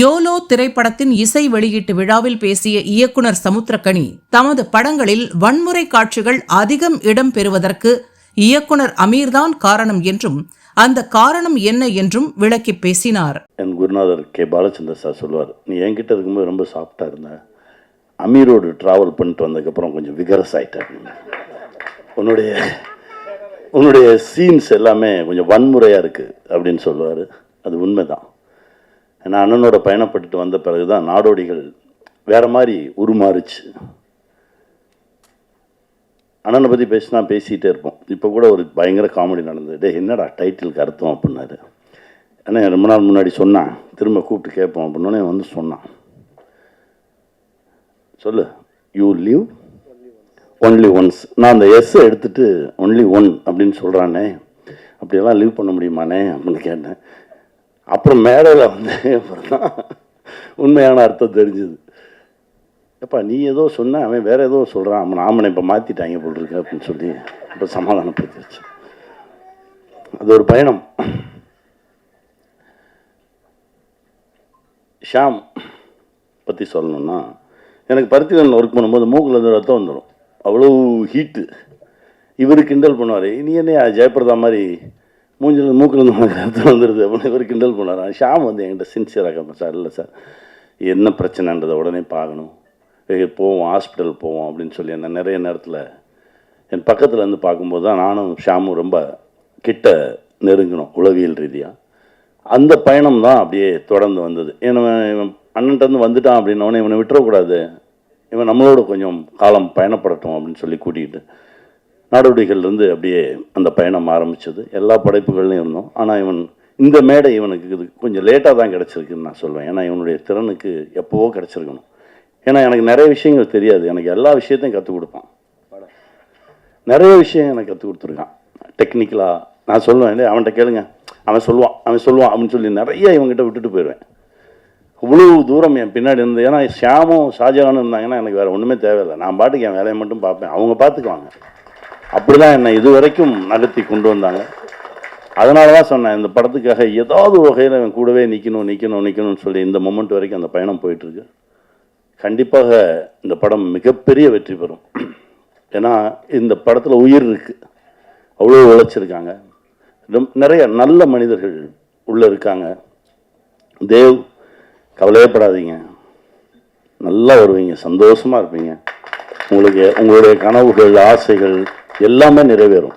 YOLO திரைப்படத்தின் இசை வெளியீட்டு விழாவில் பேசிய இயக்குனர் சமுத்திரக்கனி தமது படங்களில் வன்முறை காட்சிகள் அதிகம் இடம் பெறுவதற்கு இயக்குனர் அமீர்தான் காரணம் என்றும் அந்த காரணம் என்ன என்றும் விளக்கி பேசினார். என் குருநாதர் கே. பாலச்சந்தர் சார் சொல்லுவார் நீ என்கிட்ட இருக்கும்போது ரொம்ப சாஃப்டாக இருந்த. அமீரோடு ட்ராவல் பண்ணிட்டு வந்ததுக்கப்புறம் கொஞ்சம் விகரஸ் ஆயிட்ட. உன்னுடைய உன்னுடைய சீன்ஸ் எல்லாமே கொஞ்சம் வன்முறையாக இருக்குது அப்படின்னு சொல்லுவார். அது உண்மைதான். ஏன்னா அண்ணனோட பயணப்பட்டு வந்த பிறகு தான் நாடோடிகள் வேற மாதிரி உருமாறுச்சு. அண்ணனை பற்றி பேசினா பேசிகிட்டே இருப்போம். இப்போ கூட ஒரு பயங்கர காமெடி நடந்தது. டே என்னடா டைட்டிலுக்கு அர்த்தம் அப்படின்னாரு. அண்ணே ரொம்ப நாள் முன்னாடி சொன்னான். திரும்ப கூப்பிட்டு கேட்போம் அப்படின்னோடனே வந்து சொன்னான். சொல்லு. யூ லீவ் ஒன்லி ஒன்ஸ் நான் அந்த எஸ்ஸை எடுத்துகிட்டு ஒன்லி ஒன் அப்படின்னு சொல்கிறானே அப்படியெல்லாம் லீவ் பண்ண முடியுமாண்ணே அப்படின்னு கேட்டேன். அப்புறம் மேடையில் வந்து அப்புறம் தான் உண்மையான அர்த்தம் தெரிஞ்சுது. எப்பா நீ ஏதோ சொன்ன அவன் வேறு ஏதோ சொல்கிறான் அவன் ஆமனை இப்போ மாற்றிட்டாங்க போல் இருக்கு அப்படின்னு சொல்லி இப்போ சமாதானப்படுத்திடுச்சு அது ஒரு பயணம். ஷாம் பற்றி சொல்லணும்னா எனக்கு பருத்திவனில் ஒர்க் பண்ணும்போது மூக்கில் இருந்து ரத்தம் வந்துடும் அவ்வளோ ஹீட்டு இவர் கிண்டல் பண்ணுவார். நீ என்ன ஜெயபிரதா மாதிரி மூஞ்சில் மூக்கில் இருந்து வந்துடுது அப்படின்னு இவர் கிண்டல் பண்ணுவார் ஷாம் வந்து என்கிட்ட சின்சியராக கேட்பேன் சார் இல்லை சார். என்ன பிரச்சனைன்றதை உடனே பார்க்கணும். போவோம் ஹாஸ்பிட்டல் போவோம் அப்படின்னு சொல்லி என்ன நிறைய நேரத்தில் என் பக்கத்தில் இருந்து பார்க்கும்போது தான் நானும் ஷாமும் ரொம்ப கிட்ட நெருங்கினோம் உளவியல் ரீதியாக அந்த பயணம் தான் அப்படியே தொடர்ந்து வந்தது. ஏன்னா இவன் அண்ணன்ட்டேருந்து வந்துட்டான் அப்படின்னோடனே இவனை விட்டுறக்கூடாது. இவன் நம்மளோட கொஞ்சம் காலம் பயணப்படட்டும் அப்படின்னு சொல்லி கூட்டிகிட்டு நாடோடிகள்லேருந்து அப்படியே அந்த பயணம் ஆரம்பிச்சது. எல்லா படைப்புகள்லையும் இருந்தோம். ஆனால் இவன் இந்த மேடை இவனுக்கு இது கொஞ்சம் லேட்டாக தான் கிடச்சிருக்குன்னு நான் சொல்வேன். ஏன்னா இவனுடைய திறனுக்கு எப்போவோ கிடச்சிருக்கணும். ஏன்னா எனக்கு நிறைய விஷயங்கள் தெரியாது. எனக்கு எல்லா விஷயத்தையும் கற்றுக் கொடுப்பான். நிறைய விஷயம் எனக்கு கற்றுக் கொடுத்துருக்கான். டெக்னிக்கலாக நான் சொல்லுவேன் இல்லை அவன்கிட்ட கேளுங்க. அவன் சொல்லுவான் அவன் சொல்லுவான் அப்படின்னு சொல்லி நிறைய இவங்ககிட்ட விட்டுட்டு போயிடுவேன். இவ்வளோ தூரம் என் பின்னாடி இருந்து ஏன்னா ஷியாமும் ஷாஜகானும் இருந்தாங்கன்னா எனக்கு வேறு ஒன்றுமே தேவையில்லை. நான் பாட்டுக்கு என் வேலையை மட்டும் பார்ப்பேன். அவங்க பார்த்துக்குவாங்க. அப்படிதான் என்னை இது வரைக்கும் நகர்த்தி கொண்டு வந்தாங்க. அதனால தான் சொன்னேன் இந்த படத்துக்காக ஏதாவது வகையில் அவன் கூடவே நிற்கணும் நிற்கணும் நிற்கணும்னு சொல்லி இந்த மொமெண்ட் வரைக்கும் அந்த பயணம் போயிட்டுருக்கு. கண்டிப்பாக இந்த படம் மிகப்பெரிய வெற்றி பெறும். ஏன்னா இந்த படத்தில் உயிர் இருக்குது அவ்வளோ உழைச்சிருக்காங்க. நிறைய நல்ல மனிதர்கள் உள்ளே இருக்காங்க. தேவ் கவலையப்படாதீங்க. நல்லா வருவீங்க சந்தோஷமாக இருப்பீங்க. உங்களுக்கு உங்களுடைய கனவுகள் ஆசைகள் எல்லாமே நிறைவேறும்.